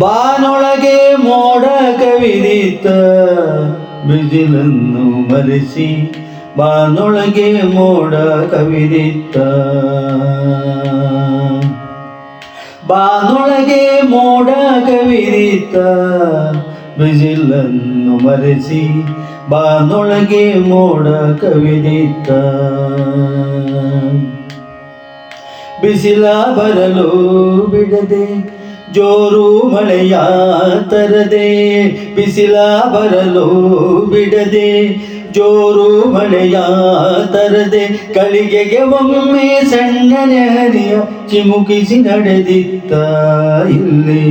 ಬಾನೊಳಗೆ ಮೋಡ ಕವಿದಿತ್ತ ಬಿಸಿಲನ್ನು ಮರೆಸಿ ಬಾನೊಳಗೆ ಮೋಡ ಕವಿದಿತ್ತ ಬಾನೊಳಗೆ ಮೋಡ ಕವಿದಿತ್ತ ಬಿಸಿಲನ್ನು ಮರೆಸಿ ಬಾನೊಳಗೆ ಮೋಡ ಕವಿದಿತ್ತ ಬಿಸಿಲ ಬರಲು ಬಿಡದೆ ಜೋರು ಮಳೆಯ ತರದೆ, ಬಿಸಿಲ ಬರಲು ಬಿಡದೆ, ಜೋರು ಮಳೆಯ ತರದೆ ಕಳಿಗೆಗೆ ಒಮ್ಮೆ ಸಣ್ಣನೆ ಹರಿಯ ಚಿಮುಕಿಸಿ ನಡೆದಿತ್ತ, ಇಲ್ಲಿ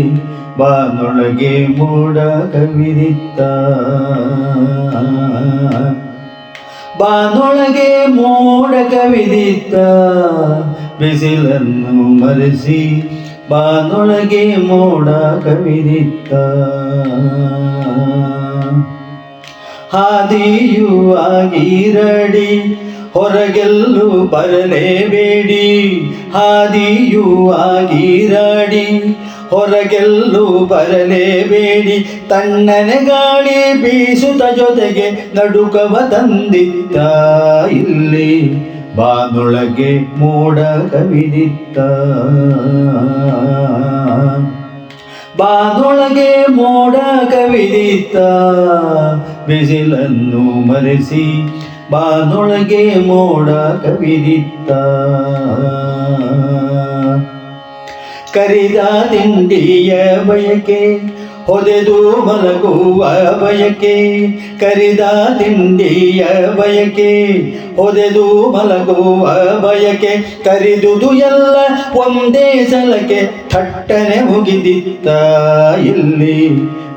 ಬಾನೊಳಗೆ ಮೋಡ ಕವಿದಿತ್ತ. ಬಾನೊಳಗೆ ಮೋಡ ಕವಿದಿತ್ತ, ಬಿಸಿಲನ್ನು ಮರೆಸಿ ಬಾನೊಳಗೆ ಮೋಡ ಕವಿದಿತ್ತ. ಹಾದಿಯೂ ಆಗಿರಡಿ, ಹೊರಗೆಲ್ಲೂ ಬರಲೇಬೇಡಿ ಹಾದಿಯೂ ಆಗಿರಡಿ, ಹೊರಗೆಲ್ಲೂ ಬರಲೇಬೇಡಿ ತಣ್ಣನೆ ಗಾಳಿ ಬೀಸುತ್ತ ಜೊತೆಗೆ ನಡುಕವ ತಂದಿತ್ತ. ಇಲ್ಲಿ ಬಾನೊಳಗೆ ಮೋಡ ಕವಿದಿತ್ತ. ಕವಿದಿತ್ತ ಬಿಸಿಲನ್ನು ಮರೆಸಿ, ಬಾನೊಳಗೆ ಮೋಡ ಕವಿದಿತ್ತ. ಕರಿದ ತಿಂಡಿಯ ಬಯಕೆ, ಹೊದೆದು ಮಲಗುವ ಬಯಕೆ. ಕರಿದ ತಿಂಡಿಯ ಬಯಕೆ, ಹೊದೆದು ಮಲಗುವ ಬಯಕೆ. ಕರಿದುದು ಎಲ್ಲ ಒಂದೇ ಸಲಕೆ ಥಟ್ಟನೆ ಮುಗಿದಿತ್ತ ಇಲ್ಲಿ.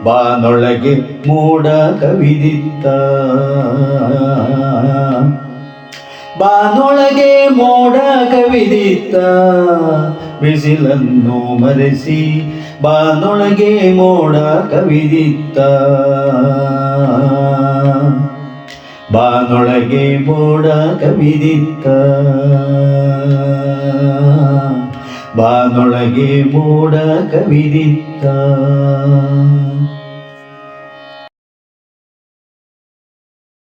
ಬಾನೊಳಗೆ ಮೋಡ ಕವಿದಿತ್ತ ಬಾನೊಳಗೆ ಮೋಡ ಕವಿದಿತ್ತ ಬಿಸಿಲನ್ನು ಮರೆಸಿ ಬಾನೊಳಗೆ ಮೋಡ ಕವಿದಿತ್ತ ಬಾನೊಳಗೆ ಮೋಡ ಕವಿದಿತ್ತ ಬಾನೊಳಗೆ ಮೋಡ ಕವಿದಿತ್ತ